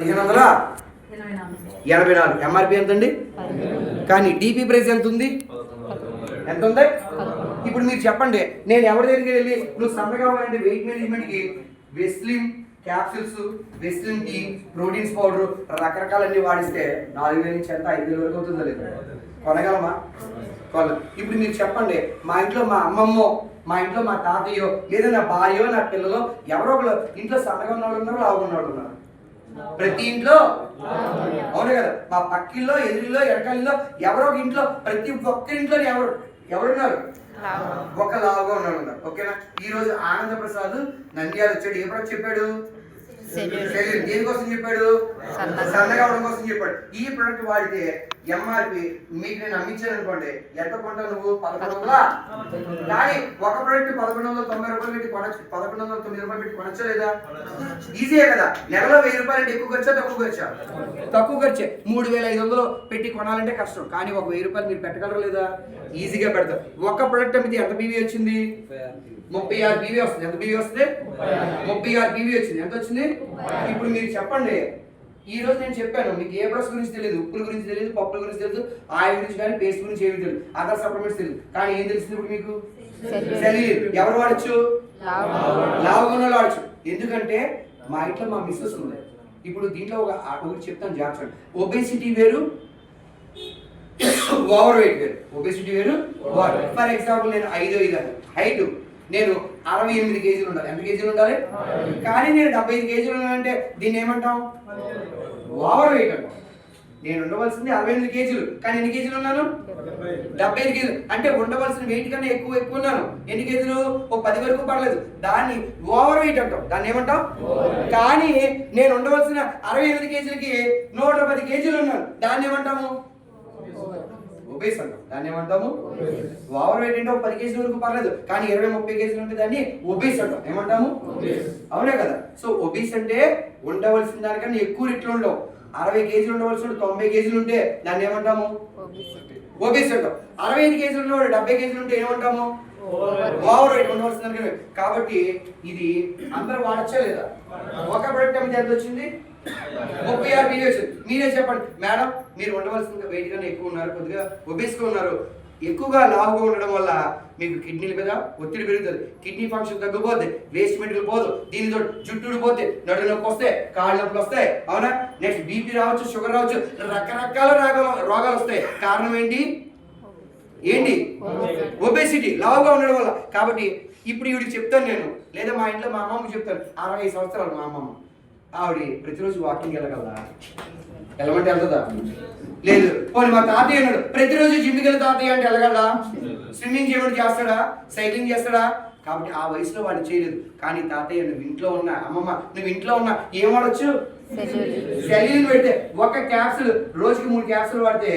పదిహేను వందల ఎనభై నాలుగు ఎంఆర్పి ఎంత అండి కానీ డిపి ప్రైస్ ఎంత ఉంది ఎంత ఉంది ఇప్పుడు మీరు చెప్పండి నేను ఎవరి దగ్గరికి వెళ్ళి నువ్వు సన్నగా అంటే వెయిట్ మేనేజ్మెంట్కి వెస్లిన్ క్యాప్సిల్స్ వెస్లిన్ టీ ప్రోటీన్స్ పౌడర్ రకరకాలన్నీ వాడిస్తే నాలుగు వేల నుంచి ఎంత? ఐదు వేల వరకు అవుతుందో లేదు. కొనగలమా? కొన ఇప్పుడు మీరు చెప్పండి మా ఇంట్లో మా అమ్మమ్మో మా ఇంట్లో మా తాతయ్యో లేదా నా భార్యో నా పిల్లలో ఎవరో ఒకరు ఇంట్లో సన్నగా ఉన్న వాళ్ళు ఉన్నారు లావుగా వాళ్ళు ఉన్నారు? ప్రతి ఇంట్లో? అవును కదా. మా పక్కిల్లో ఎదురులో ఎడకల్లో ఎవరో ఒక ఇంట్లో ప్రతి ఒక్క ఇంట్లో ఎవరు ఎవరున్నారు? ఒక లావుగా ఉన్నాడు ఉన్నారు ఓకేనా? ఈ రోజు ఆనంద ప్రసాద్ నంద్యాల వచ్చాడు. ఏ ప్రొడక్ట్ చెప్పాడు? దేనికోసం చెప్పాడు? సన్నగా అవడం కోసం చెప్పాడు. ఈ ప్రొడక్ట్ వాడితే ఎంఆర్పి మీకు నేను అమ్మించాను అనుకోండి ఎంత కొంటావు నువ్వు? పదకొండు వందల? కానీ ఒక ప్రొడక్ట్ పదకొండు వందల తొంభై రూపాయలు పెట్టి కొనచ్చు పదకొండు వందల తొమ్మిది రూపాయలు పెట్టి కొనచ్చా లేదా? ఈజీయే కదా. నెలలో వెయ్యి రూపాయలు అంటే ఎక్కువ ఖర్చా తక్కువ ఖర్చా? తక్కువ ఖర్చే. మూడు వేల ఐదు వందలు పెట్టి కొనాలంటే కష్టం. కానీ ఒక వెయ్యి రూపాయలు మీరు పెట్టగలరా లేదా? ఈజీగా పెడతారు ఒక ప్రొడక్ట్ అమ్మితే ఎంత బీవీ వచ్చింది? ముప్పై ఆరు బీవీ వస్తుంది. ఎంత బీవీ వస్తుంది? ముప్పై ఆరు. బీవీ వచ్చింది. ఎంత వచ్చింది? ఇప్పుడు మీరు చెప్పండి. ఈ రోజు నేను చెప్పాను మీకు ఏ బ్రష్ గురించి తెలియదు ఉప్పుల గురించి తెలియదు పప్పుల గురించి తెలియదు ఆయిల్ గురించి కానీ పేస్ట్ గురించి ఏమి తెలియదు అదర్ సప్లిమెంట్స్ తెలియదు కానీ ఏం తెలిసింది ఇప్పుడు మీకు? సెలీన్ ఎవరు వాడచ్చు? లావుగా వాడచ్చు. ఎందుకంటే మా ఇంట్లో మా మిస్సెస్ ఉంది ఇప్పుడు దీంట్లో ఒక ఒకటి చెప్తాను జాగ్రత్త ఒబేసిటీ వేరు ఓవర్ వెయిట్ వేరు ఒబేసిటీ వేరు ఫర్ ఎగ్జాంపుల్ నేను ఐదు ఐదు హైట్ నేను అరవై ఎనిమిది కేజీలు ఉండాలి. ఎంత కేజీలు ఉండాలి? కానీ నేను డెబ్బై ఐదు కేజీలు ఉన్నానంటే దీన్ని ఏమంటాం? ఓవర్ వెయిట్ అంటాం. నేను ఉండవలసింది అరవై ఎనిమిది కేజీలు. కానీ ఎన్ని కేజీలు ఉన్నాను? డెబ్బై ఐదు కేజీలు. అంటే ఉండవలసిన వెయిట్ కన్నా ఎక్కువ ఎక్కువ ఉన్నాను. ఎన్ని కేజీలు? ఓ పది వరకు పడలేదు దాన్ని ఓవర్ వెయిట్ అంటాం. దాన్ని ఏమంటాం? కానీ నేను ఉండవలసిన అరవై ఎనిమిది కేజీలకి నూట పది కేజీలు ఉన్నాను. దాన్ని ఏమంటాము? ఒబేస్ అంటాం దాన్ని ఏమంటాము? ఓవర్ వెయిట్ అంటే ఒక పది కేజీల వరకు పర్లేదు కానీ ఇరవై ముప్పై కేజీలు ఉంటే దాన్ని ఒబేస్ అంటాం ఏమంటాము అవునే కదా? సో ఒబేస్ అంటే ఉండవలసిన దానికన్నా ఎక్కువ రెట్లు ఉండవు. అరవై కేజీలు ఉండవలసిన తొంభై కేజీలు ఉంటే దాన్ని ఏమంటాము? ఒబేస్ అంటాం అరవై ఐదు కేజీలు ఉన్నవాడు డెబ్బై కేజీలు ఉంటే ఏమంటాము? ఓవర్ వెయిట్ ఉండవలసిన కాబట్టి ఇది అందరూ వాడచ్చా లేదా? ఒక ప్రొడక్ట్ ఎంత వచ్చింది? ముప్పై ఆరు బిలియన్ మీరే చెప్పండి. మేడం మీరు ఉండవలసిన వెయిట్ కన్నా ఎక్కువ ఉన్నారు కొద్దిగా ఒబేస్గా ఉన్నారు. ఎక్కువగా లావుగా ఉండడం వల్ల మీకు కిడ్నీల మీద ఒత్తిడి పెరుగుతుంది. కిడ్నీ ఫంక్షన్ తగ్గిపోద్ది. వేస్ట్ మెటీరియల్ పోదు. దీనితో జుట్టుడు పోతే నడు నొప్పి వస్తాయి. కాళ్ళ నొప్పులు వస్తాయి. అవునా? నెక్స్ట్ బీపీ రావచ్చు షుగర్ రావచ్చు. రకరకాల రోగాలు రోగాలు వస్తాయి. కారణం ఏంటి? ఏంటి? ఒబేసిటీ లావుగా ఉండడం వల్ల. కాబట్టి ఇప్పుడు ఇవి చెప్తాను నేను. లేదా మా ఇంట్లో మా అమ్మమ్మకి చెప్తాను అరవై ఐదు సంవత్సరాలు మా అమ్మమ్మ. ఆవిడ ప్రతిరోజు వాకింగ్ వెళ్ళగలదా? వెళ్ళమంటే వెళ్తుందా? లేదు. పోనీ మా తాతయ్య అన్నాడు ప్రతిరోజు జిమ్కి వెళ్ళి తాతయ్య అంటే వెళ్ళగలడా? స్విమ్మింగ్ చేయడం చేస్తాడా? సైక్లింగ్ చేస్తాడా? కాబట్టి ఆ వయసులో వాడు చేయలేదు. కానీ తాతయ్య నువ్వు ఇంట్లో ఉన్న అమ్మమ్మ నువ్వు ఇంట్లో ఉన్న ఏం వాడచ్చు? సెలీన్ పెడితే ఒక క్యాప్సుల్ రోజుకి మూడు క్యాప్సుల్ వాడితే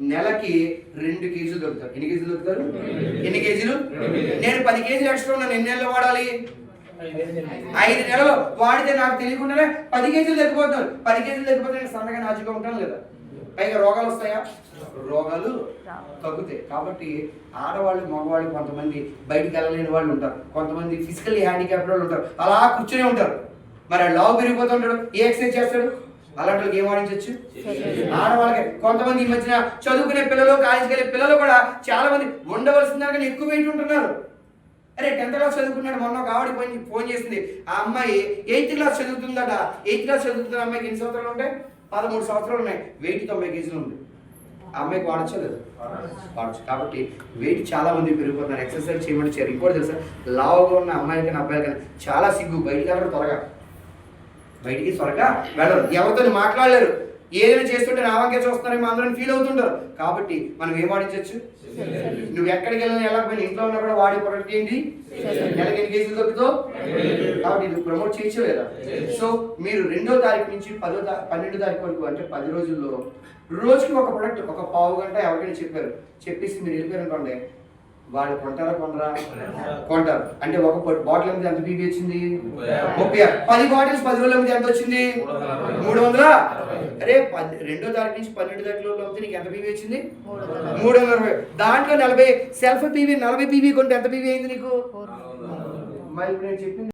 నెలకి రెండు కేజీలు దొరుకుతారు. ఎన్ని కేజీలు దొరుకుతారు? ఎన్ని కేజీలు. నేను పది కేజీలు ఎక్స్ట్రా ఉన్నాను. ఎన్ని నెలలు వాడాలి? ఐదు నెలలు వాడితే నాకు తెలియకుండానే పది కేజీలు తగ్గిపోతాను పది కేజీలు తగ్గిపోతే నేను సన్నగా నాచుగా ఉంటాను లేదా పైగా రోగాలు వస్తాయా? రోగాలు తగ్గుతాయి. కాబట్టి ఆడవాళ్ళు మగవాళ్ళు కొంతమంది బయటికి వెళ్ళలేని వాళ్ళు ఉంటారు. కొంతమంది ఫిజికల్లీ హ్యాండిక్యాప్ వాళ్ళు ఉంటారు. అలా కూర్చొని ఉంటారు. మరి లావు పెరిగిపోతుంటాడు ఏ ఎక్సర్సైజ్ చేస్తాడు? అలాంటి వాళ్ళకి ఏం వాడించవచ్చు ఆడవాళ్ళకి. కొంతమంది ఈ మధ్యన చదువుకునే పిల్లలు కాలేజీకి వెళ్ళే పిల్లలు కూడా చాలా మంది ఉండవలసిన దానికన్నా ఎక్కువ వెయిట్ ఉంటున్నారు. అరే టెన్త్ క్లాస్ చదువుకున్నాడు మొన్న ఒక ఆవిడ ఫోన్ ఫోన్ చేసింది. ఆ అమ్మాయి ఎయిత్ క్లాస్ చదువుతుందట. ఎయిత్ క్లాస్ చదువుతున్న అమ్మాయికి ఎన్ని సంవత్సరాలు ఉంటాయి? పదమూడు సంవత్సరాలు ఉన్నాయి. వెయిట్ తొంభై కేజీలు ఉంది. ఆ అమ్మాయికి వాడచ్చా లేదు వాడచ్చు. కాబట్టి వెయిట్ చాలా మంది పెరిగిపోతున్నారు. ఎక్సర్సైజ్ చేయమని చేయరు ఇంకోటి తెలుసా? లావుగా ఉన్న అమ్మాయిలు కానీ అబ్బాయిలు కానీ చాలా సిగ్గు. బయటికి వెళ్ళడం త్వరగా. బయటికి త్వరగా వెళ్ళరు ఎవరితో మాట్లాడలేరు. ఏదైనా చేస్తుంటే నా వంకే చూస్తున్నారేమో అందరం ఫీల్ అవుతుంటారు. కాబట్టి మనం ఏం వాడించవచ్చు నువ్వు ఎక్కడికి వెళ్ళినా ఎలా పోయినా ఇంట్లో ఉన్నా కూడా వాడే ప్రొడక్ట్ ఏంటి? నెలకి ఎన్ని కేసులు దొరుకుతావు? కాబట్టి ఇది ప్రమోట్ చేయొచ్చు లేదా సో మీరు రెండో తారీఖు నుంచి పదో తా పన్నెండో తారీఖు వరకు అంటే పది రోజుల్లో రోజుకి ఒక ప్రొడక్ట్ ఒక పావు గంట ఎవరికైనా చెప్పారు. చెప్పేసి మీరు వెళ్ళిపోయారు అనుకోండి వాళ్ళు కొంటారా కొనరా? కొంటారు. అంటే ఒక బాటిల్ మీద ఎంత బీపీ వచ్చింది? ముప్పై. పది బాటిల్స్ పది రోజుల మీద ఎంత వచ్చింది? మూడు వందల అరే పది రెండో తారీఖు నుంచి పన్నెండు తారీఖులో అమ్మితే నీకు ఎంత పీవీ వచ్చింది? మూడు వందల అరవై. దాంట్లో నలభై సెల్ఫ్ పీవీ నలభై పీవీ కొంటే ఎంత పీవీ అయింది నీకు? మరి నేను చెప్పింది